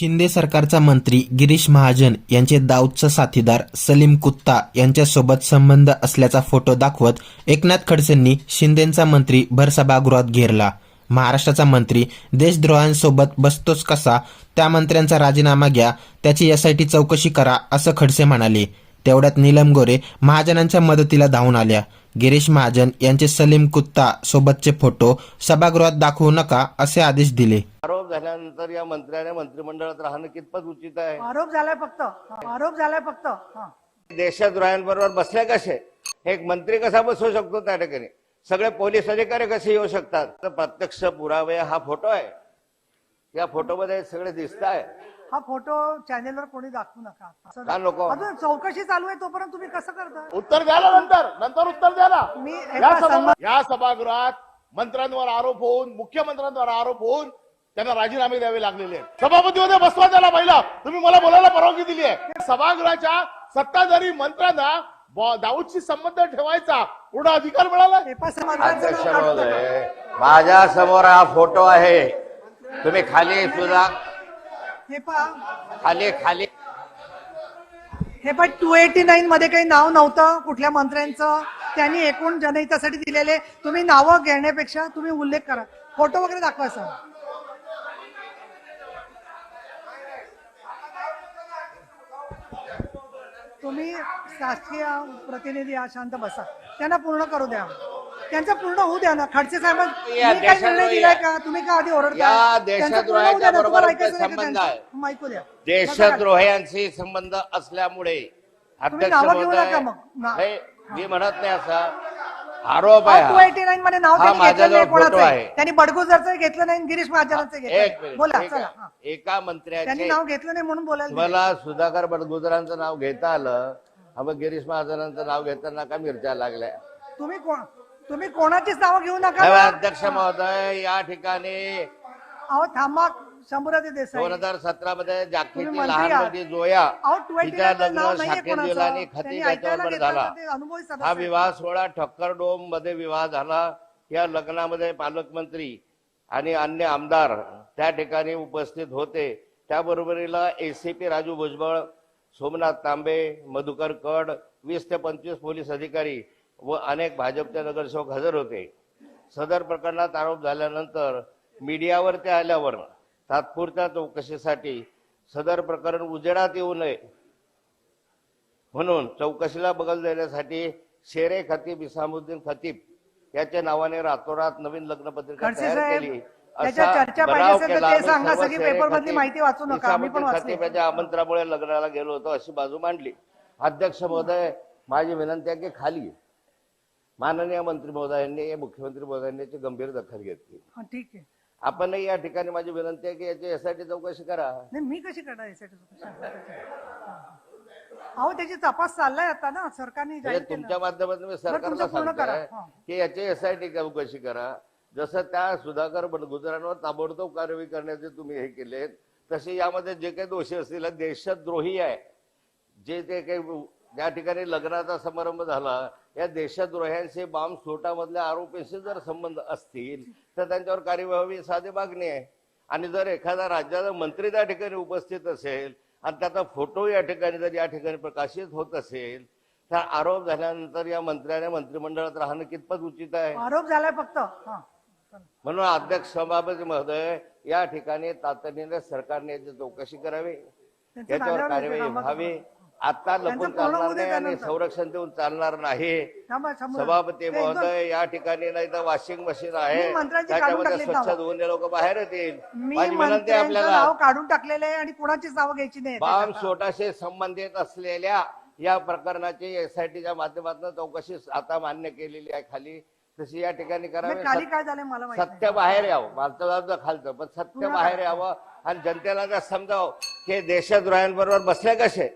शिंदे सरकारचा मंत्री गिरीश महाजन यांचे दाऊदचा साथीदार सलीम कुत्ता यांच्यासोबत संबंध असल्याचा फोटो दाखवत एकनाथ खडसेंनी शिंदेंचा मंत्री भर सभागृहात घेरला. महाराष्ट्राचा मंत्री देशद्रोहांसोबत बसतोच कसा? त्या मंत्र्यांचा राजीनामा घ्या त्याची एसआयटी चौकशी करा असं खडसे म्हणाले. तेवढ्यात नीलम गोरे महाजनांच्या मदतीला धावून आल्या. गिरीश महाजन यांचे सलीम कुत्ता सोबतचे फोटो सभागृहात दाखवू नका असे आदेश दिले. आरोप झाल्यानंतर या मंत्र्याने मंत्रिमंडळात राहणं कितपत उचित आहे? आरोप झालाय फक्त. आरोप झालाय फक्त. देशद्रोह्यांबरोबर बसले कसे? एक मंत्री कसा बसू शकतो त्या ठिकाणी? सगळे पोलीस अधिकारी कसे येऊ शकतात? तर प्रत्यक्ष पुरावे हा फोटो आहे. या फोटोमध्ये सगळे दिसत आहे हा फोटो चॅनेलवर कोणी दाखवू नका. असं का नको अजून चौकशी चालू आहे तोपर्यंत तुम्ही कसं करता? उत्तर द्या ना नंतर. नंतर उत्तर द्या ना. मी या सभा सभागृहात मंत्र्यांवर आरोप होऊन मुख्यमंत्र्यांवर आरोप होऊन त्यांना राजीनामे द्यावे लागलेले आहेत. सभापती होते बसवा त्याला पहिला तुम्ही मला बोलायला परवानगी दिली आहे. सभागृहाच्या सत्ताधारी मंत्र्यांना ब- दाऊदशी संबंध ठेवायचा. पूर्ण अधिकार मिळाला समाजाचं अध्यक्ष नाव काढू नका. महोदय माझ्यासमोर हा फोटो आहे. तुम्ही खाली सुद्धा हे पहा. खाली खाली. हे पण टू एटी नाईन मध्ये काही नाव नव्हतं कुठल्या मंत्र्यांचं. त्यांनी एकूण जनहितासाठी दिलेले. तुम्ही नावं घेण्यापेक्षा तुम्ही उल्लेख करा. फोटो वगैरे दाखवा सर. तुम्ही शासकीय प्रतिनिधी आहात शांत बसा. त्यांना पूर्ण करू द्या. त्यांचं पूर्ण होऊ द्या ना खडसे साहेब या काय निर्णय दिलाय. का तुम्ही का आधी ओरडताय या त्यांचं पूर्ण होऊ द्या ना, देशद्रोह्याच्या तुम्हाला बरोबर ऐकायचं नाही का संबंध त्यांचं? आहे. मग ऐकू द्या देशद्रोह्यांशी संबंध असल्यामुळे अध्यक्ष नावं घेऊ महोदय नका मग. ना- नाही, मी म्हणत नाही असं आरोप आहे टू हा. एटी नाईन मध्ये नाव हा त्यांनी घेतलं माझ्याजवळ नाही कोणाचं आहे. त्यांनी बडगुजरचं घेतलं नाही आणि गिरीश महाजनाचं एक घेतलं मिनिट बोला एक चला आहे. हा. एका त्यांनी मंत्र्याचे नाव घेतलं नाही म्हणून बोलायला. मला सुधाकर बडगुजरांचं नाव घेता आलं हा मग गिरीश महाजनांचं नाव घेताना का मिरच्या लागल्या तुम्ही कोण तुम्ही कोणाचीच नाव घेऊ नका ना. अध्यक्ष महोदय या ठिकाणी अहो थांबा शंभूराजे देसाई दोन हजार सतरा मध्ये जागतिक तुम्ही मंत्री लहान आहात. मुलगी जोया अहो 29 तिच्या चं नाव लग्न नाहीये शाखेत कोणाचं. दिलं आणि खती त्यांनी घेतलं झाला तर ते अनुभवी सदस्य हा. विवाह सोहळा ठक्कर डोममध्ये विवाह झाला या लग्नामध्ये पालकमंत्री आणि अन्य आमदार त्या ठिकाणी उपस्थित होते त्याबरोबरीला एसीपी राजू भुजबळ सोमनाथ तांबे मधुकर कड वीस ते पंचवीस पोलीस अधिकारी व अनेक भाजपचे नगरसेवक हजर होते. सदर प्रकरणात आरोप झाल्यानंतर मीडियावर ते आल्यावर तात्पुरत्या चौकशीसाठी सदर प्रकरण उजेडात येऊ नये म्हणून चौकशीला बगल देण्यासाठी शेरे खतीब इसामुद्दीन खतीब याच्या नावाने रातोरात नवीन लग्नपत्रिका खडसे तयार केली. त्याच्या आमंत्रणामुळे लग्नाला गेलो होतो अशी बाजू मांडली. अध्यक्ष महोदय माझी विनंती आहे की खाली माननीय मंत्री महोदयांनी मुख्यमंत्री महोदयांनी याची गंभीर दखल घेतली. हा, ठीक आहे. आपणही या ठिकाणी माझी विनंती आहे की याची एसआयटी चौकशी करा. नाही मी कशी करणार यासाठी अहो त्याची तपास चाललाय आता ना सरकारने म्हणजे जाहीर केलं. तुमच्या माध्यमातून मी तुमचं सरकारला पूर्ण करा. सांगतोय हा. की याची एसआयटी चौकशी करा. जसं त्या सुधाकर बडगुजरांवर ताबडतोब कारवाई करण्याचे तुम्ही हे केले तसे यामध्ये जे काही दोषी असतील देशद्रोही आहे. जे ते काही ज्या ठिकाणी लग्नाचा समारंभ झाला या देशद्रोह्यांशी बॉम्ब स्फोटामधल्या आरोपींशी जर संबंध असतील तर त्यांच्यावर कार्यवाही साधी मागणी आहे. आणि जर एखादा राज्याचा मंत्री त्या ठिकाणी उपस्थित असेल आणि त्याचा फोटो या ठिकाणी जर या ठिकाणी प्रकाशित होत असेल तर आरोप झाल्यानंतर या मंत्र्याने मंत्रिमंडळात राहणं कितपत उचित आहे? आरोप झालाय फक्त. म्हणून अध्यक्ष सभापती महोदय या ठिकाणी तातडीने सरकारने याची चौकशी करावी. त्यांचं याच्यावर झाल्यावर कार्यवाही. व्हावी. आता लपून चालणार नाही आणि. संरक्षण देऊन चालणार नाही. सभापती महोदय या ठिकाणी नाही तर वॉशिंग मशीन आहे. त्याच्यामध्ये स्वच्छ. धुवून लोक बाहेर येतील. माझी विनंती आपल्याला. काढून टाकलेलं आहे आणि कुणाचीच नावं घ्यायची नाही बॉम्ब स्फोटाशी संबंधित असलेल्या या प्रकरणाची एसआयटीच्या माध्यमातून चौकशी आता मान्य केलेली आहे खाली. तशी या ठिकाणी करावी. नाही, खाली काय झालंय मला सत्य बाहेर यावं. जाऊ खालचं पण सत्य बाहेर. यावं आणि जनतेला जर समजावं की देशद्रोह्यांबरोबर बसले कसे?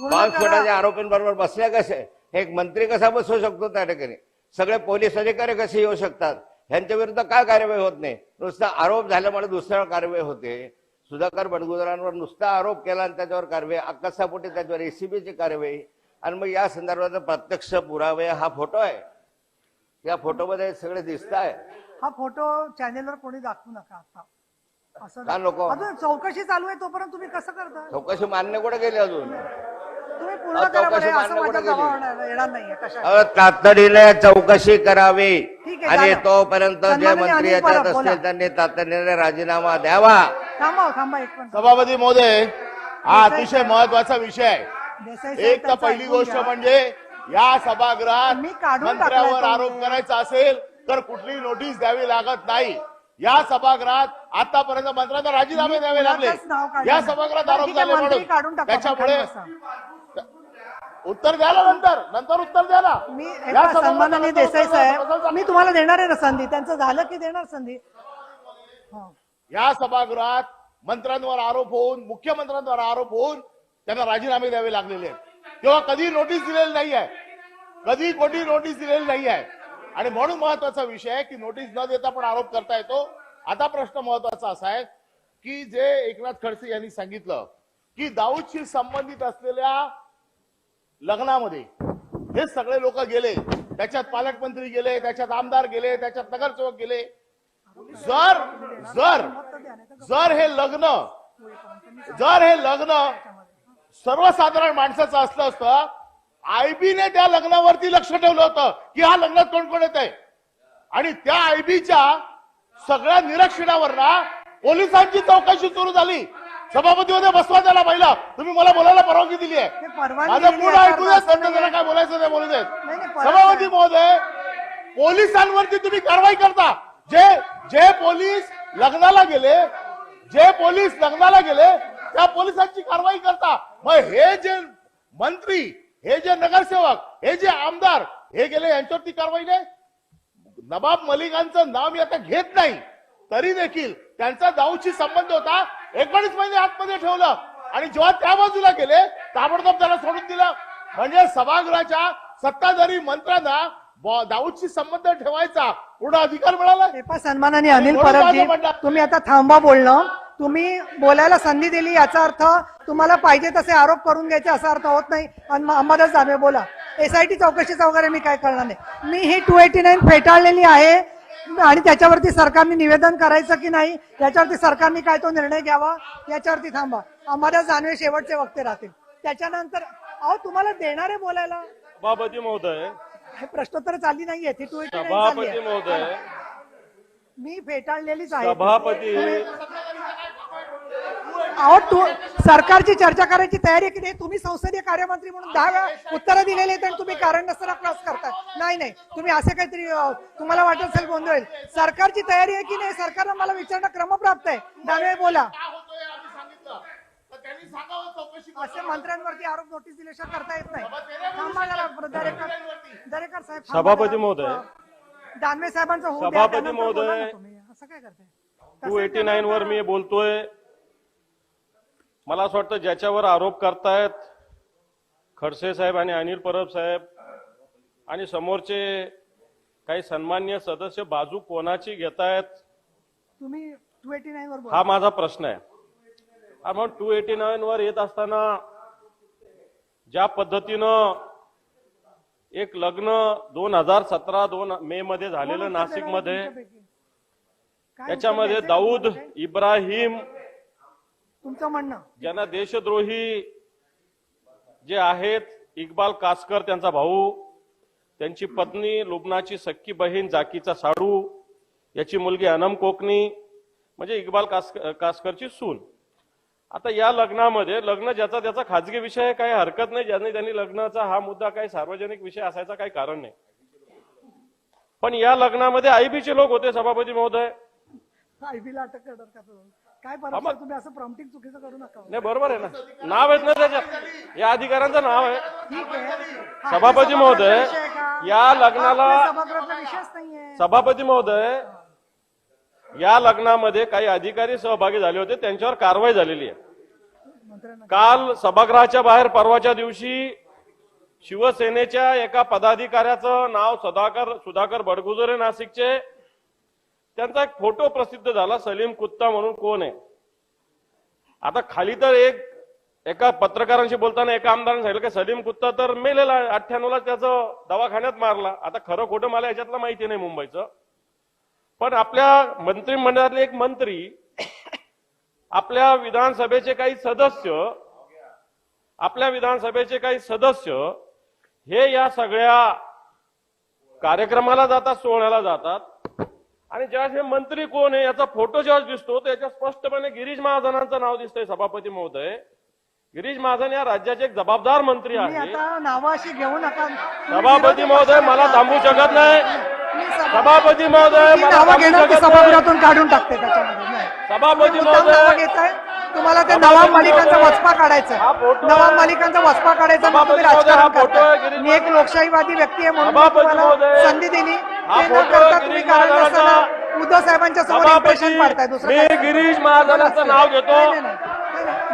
बॉम्ब करा. स्फोटाच्या आरोपींबरोबर बसले कसे? एक मंत्री कसा बसू शकतो त्या ठिकाणी? सगळे पोलीस अधिकारी कसे येऊ शकतात? ह्यांच्या विरुद्ध काय कार्यवाही होत नाही? नुसता आरोप झाल्यामुळे दुसऱ्यावर कारवाई होते. सुधाकर बडगुजरांवर नुसता आरोप केला आणि त्याच्यावर कारवाई अकस्मापोटी त्याच्यावर एसीबीची कारवाई आणि मग या संदर्भात प्रत्यक्ष पुरावे हा फोटो आहे. या फोटोमध्ये सगळे दिसत आहे हा फोटो चॅनेलवर कोणी दाखवू नका आता. असं का नको? अजून चौकशी चालू आहे तोपर्यंत तुम्ही कसं करता? चौकशी मान्य कुठे केली अजून? तुम्ही पूर्ण करा बरं, चौकशी असं मान्य माझ्या कुठे येणार नाही कशा अहो, तातडीने चौकशी करावी ठीक आहे, आणि. तोपर्यंत जे सन्माननीय मंत्री अनिल याच्यात परब, बोला. असतील त्यांनी तातडीने राजीनामा द्यावा थांबा थांबा एक पण सभापती महोदय हा अतिशय महत्त्वाचा विषय आहे देसाई साहेब एक तर त्यांचं पहिली ऐकून गोष्ट घ्या. म्हणजे या सभागृहात मी काढून मंत्र्यावर तो आरोप. करायचा असेल तर कुठलीही नोटीस द्यावी लागत नाही या सभागृहात आतापर्यंत मंत्र्यांना राजीनामे द्यावे लागले मुलाचंच नाव काढलं. या सभागृहात आरोप ठीक आहे, झाले मंत्री म्हणून टाका, त्याच्यामुळे बसा. उत्तर द्या ना नंतर. नंतर उत्तर द्या ना. मी या सन्माननीय नंतर देसाई उत्तर द्या. साहेब मी तुम्हाला देणार आहे ना संधी? त्यांचं झालं की देणार संधी? हो. या सभागृहात मंत्र्यांवर आरोप होऊन मुख्यमंत्र्यांवर आरोप होऊन त्यांना राजीनामे द्यावे लागलेले आहेत. तेव्हा कधी नोटीस दिलेली नाही आहे. कधी कोणी नोटीस दिलेली नाही आहे. आणि म्हणून महत्त्वाचा विषय आहे की नोटीस न देता पण आरोप करता येतो. आता प्रश्न महत्त्वाचा असा आहे की जे एकनाथ खडसे यांनी सांगितलं की दाऊदशी संबंधित असलेल्या लग्नामध्ये. हे सगळे लोक गेले. त्याच्यात पालकमंत्री गेले त्याच्यात आमदार गेले त्याच्यात नगरसेवक गेले. जर जर जर हे लग्न जर हे लग्न सर्वसाधारण माणसाचं असलं असतं आयबीने त्या लग्नावरती लक्ष ठेवलं होतं की हा लग्नात कोण कोण येत आहे आणि त्या आयबीच्या सगळ्या निरीक्षणावर ना पोलिसांची चौकशी सुरू झाली. सभापती मध्ये बसवा त्याला पहिला. तुम्ही मला बोलायला परवानगी दिली आहे. माझं पूर्ण ऐकू द्या. काय बोलायचं ते बोलू देत. नाही, नाही, परत सभापती. महोदय पोलिसांवरती तुम्ही कारवाई करता. जे जे पोलीस लग्नाला गेले जे पोलीस लग्नाला गेले त्या पोलिसांची कारवाई करता. मग हे जे मंत्री हे जे नगरसेवक हे जे आमदार हे गेले यांच्यावरती कारवाई नाही? नवाब मलिकांचं नाव मी आता घेत नाही. तरी देखील त्यांचा दाऊदशी संबंध होता. एकोणीस महिने आतमध्ये ठेवलं. आणि जेव्हा त्या बाजूला गेले ताबडतोब त्याला सोडून दिलं. म्हणजे सभागृहाच्या सत्ताधारी मंत्र्यांना दाऊदशी संबंध ठेवायचा पूर्ण अधिकार मिळाला. हे सन्मानाने अनिल परबजी म्हणणं- तुम्ही आता थांबा बोलणं. तुम्ही बोलायला संधी दिली याचा अर्थ तुम्हाला पाहिजे तसे आरोप करून घ्यायचे असा अर्थ होत नाही. आणि अंबादास दानवे बोला. एसआयटी चौकशीचा वगैरे मी काय करणार नाही. मी ही टू एटी नाईन फेटाळलेली आहे. आणि त्याच्यावरती सरकारने निवेदन करायचं की नाही याच्यावरती सरकारने काय तो निर्णय घ्यावा याच्यावरती थांबा. अंबादास दानवे शेवटचे वक्ते राहतील. त्याच्यानंतर अहो तुम्हाला देणार आहे बोलायला? सभापती महोदय. हे प्रश्नोत्तर चालली नाहीये ती टू सभापती महोदय. मी फेटाळलेलीच आहे. सभापती. अहो तू सरकारची चर्चा करायची तयारी आहे की नाही? तुम्ही संसदीय कार्यमंत्री म्हणून दहा वेळा उत्तरं दिलेली आहेत आणि तुम्ही कारण नसताना क्रॉस करताय नाही नाही. तुम्ही असे काहीतरी तुम्हाला वाटत असेल गोंधळ सरकारची तयारी आहे की नाही? सरकारनं मला विचारणं क्रमप्राप्त आहे. दानवे बोला. का होतोय आम्ही सांगितलं. तर त्यांनी सांगावं चौकशी करून. असे मंत्र्यांवरती आरोप नोटीस दिल्याशिवाय करता येत नाही. दरेकर दरेकर साहेब सभापती. महोदय. दानवे साहेबांचं सभापती महोदय. तुम्ही. असं काय करताय? टू एटी नाईन वर मी बोलतोय. मला असं वाटतं ज्याच्यावर आरोप करतायत खडसे साहेब आणि अनिल परब साहेब आणि समोरचे काही सन्मान्य सदस्य बाजू कोणाची घेतायत? तुम्ही टू एटी नाईन वर हा माझा प्रश्न आहे. हा मग टू एटी नाईन वर येत असताना ज्या पद्धतीनं एक लग्न दोन हजार सतरा दोन मे मध्ये झालेलं नाशिकमध्ये काय त्याच्यामध्ये उत्तर दाऊद द्यायचंय? इब्राहिम तुमचं म्हणणं? ज्यांना देशद्रोही जे आहेत इक्बाल कासकर त्यांचा भाऊ त्यांची पत्नी लुबनाची सख्खी बहीण जाकीचा साडू याची मुलगी अनम कोकणी म्हणजे इक्बाल कास कासकरची सून. आता या लग्नामध्ये लग्न ज्याचा त्याचा खाजगी विषय काही हरकत नाही ज्यांनी त्यांनी लग्नाचा हा मुद्दा काही सार्वजनिक विषय असायचा काही कारण नाही. पण या लग्नामध्ये आयबीचे लोक होते सभापती महोदय. आयबीला अटक करणार का? काय परत तुम्ही असं प्रॉम्प्टिंग चुकीचं करू नका. नाही बरोबर आहे ना. नाव आहेत ना त्याच्यात. या अधिकाऱ्यांचं नाव आहे. हा, सभापती महोदय? या लग्नाला- सभापती महोदय या लग्नामध्ये काही अधिकारी सहभागी झाले होते. त्यांच्यावर कारवाई झालेली आहे. काल सभागृहाच्या बाहेर परवाच्या दिवशी शिवसेनेच्या एका पदाधिकाऱ्याचं नाव सदाकर सुधाकर बडगुजरे नाशिकचे त्यांचा एक फोटो प्रसिद्ध झाला सलीम कुत्ता म्हणून कोण आहे? आता खाली तर एक एका पत्रकारांशी बोलताना एका आमदारांनी सांगितलं की सलीम कुत्ता तर मेलेला अठ्ठ्याण्णवला त्याचं दवाखान्यात मारला. आता खरं खोटं मला याच्यातलं माहिती नाही मुंबईचं. पण आपल्या मंत्रिमंडळातले एक मंत्री आपल्या विधानसभेचे काही सदस्य आपल्या विधानसभेचे काही सदस्य हे या सगळ्या कार्यक्रमाला जातात सोहळ्याला जातात. आणि ज्यावेळेस हे मंत्री कोण आहे याचा फोटो ज्यावेळेस दिसतो त्याच्यात स्पष्टपणे गिरीश महाजनांचं नाव दिसतंय सभापती महोदय. गिरीश महाजन या राज्याचे एक जबाबदार मंत्री आहे आता नावं अशी घेऊ नका. सभापती महोदय मला थांबू शकत नाही. सभापती महोदय मला सभागृहातून काढून टाकते त्याच्यामध्ये. सभापती महोदय तुम्हाला ते नवाब मालिकांचा वचपा काढायचा. नवाब. मालिकांचा वचपा काढायचा तुम्ही हा राजकारण गिरीश मी एक लोकशाहीवादी व्यक्ती आहे म्हणून तुम्हाला संधी दिली. ते न करता तुम्ही कारण. नसताना उद्धव साहेबांच्या समोर इम्प्रेशन पाडताय दुसरं. गिरीश महाजनाचं नाव घेतो.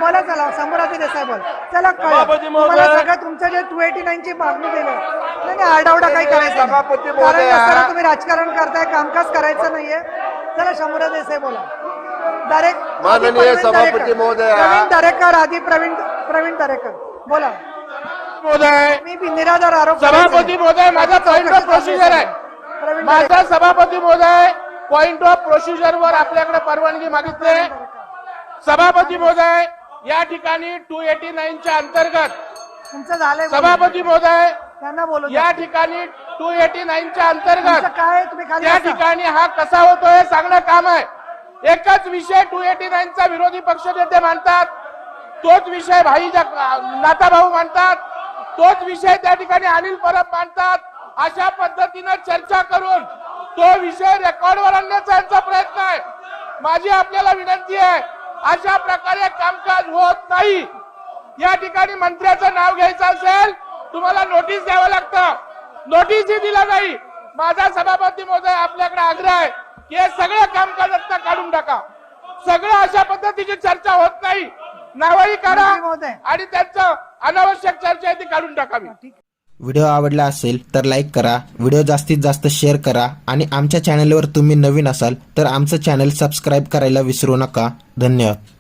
बोला चला संभ्राती देसाई बोल. चला. तुम्हाला सगळं तुमचं जे टू एटी नाईन ची मागणी केली नाही आरडाओरडा काही करायचं कारण तुम्ही राजकारण करताय कामकाज करायचं नाहीये. चला शंभूराज देसाई बोला. माननीय आधी प्रवीण सभापती दरेकर. महोदय, प्रवीण दरेकर आधी प्रवीण प्रवीण दरेकर. बोला. महोदय. मी निराधार आरोप सभापती. महोदय माझा पॉइंट ऑफ प्रोसिजर आहे. माझा. सभापती महोदय पॉइंट ऑफ प्रोसिजर वर आपल्याकडे परवानगी मागितली सभापती महोदय या ठिकाणी टू एटी नाईनच्या अंतर्गत तुमचं झालंय सभापती महोदय त्यांना बोलू या. ठिकाणी टू एटी नाईनच्या तुमचं अंतर्गत काय तुम्ही बसा. ठिकाणी हा कसा होतो हे सांगणं काम आहे. एकच विषय टू एटी नाईनचा विरोधी पक्ष नेते मानतात. तोच विषय भाई नाताभाऊ मानतात. तोच विषय त्या ठिकाणी अनिल परब मांडतात अशा पद्धतीनं चर्चा करून तो विषय रेकॉर्डवर आणण्याचा यांचा प्रयत्न आहे. माझी आपल्याला विनंती आहे अशा प्रकारे कामकाज होत नाही. या ठिकाणी मंत्र्याचं नाव घ्यायचं असेल तुम्हाला नोटीस द्यावं लागतं. नोटीसही दिला नाही. माझा सभापती महोदय आपल्याकडे आग्रह आहे. की हे सगळं कामकाजात काढून टाका. सगळं अशा पद्धतीची चर्चा होत नाही. नावही महोदय. आणि त्यांचं अनावश्यक चर्चा आहे ती काढून टाकावी व्हिडिओ आवडला असेल तर लाईक करा व्हिडिओ जास्तीत जास्त शेअर करा आणि आमच्या चॅनलवर तुम्ही नवीन असाल तर आमचं चॅनल सबस्क्राईब करायला विसरू नका. धन्यवाद.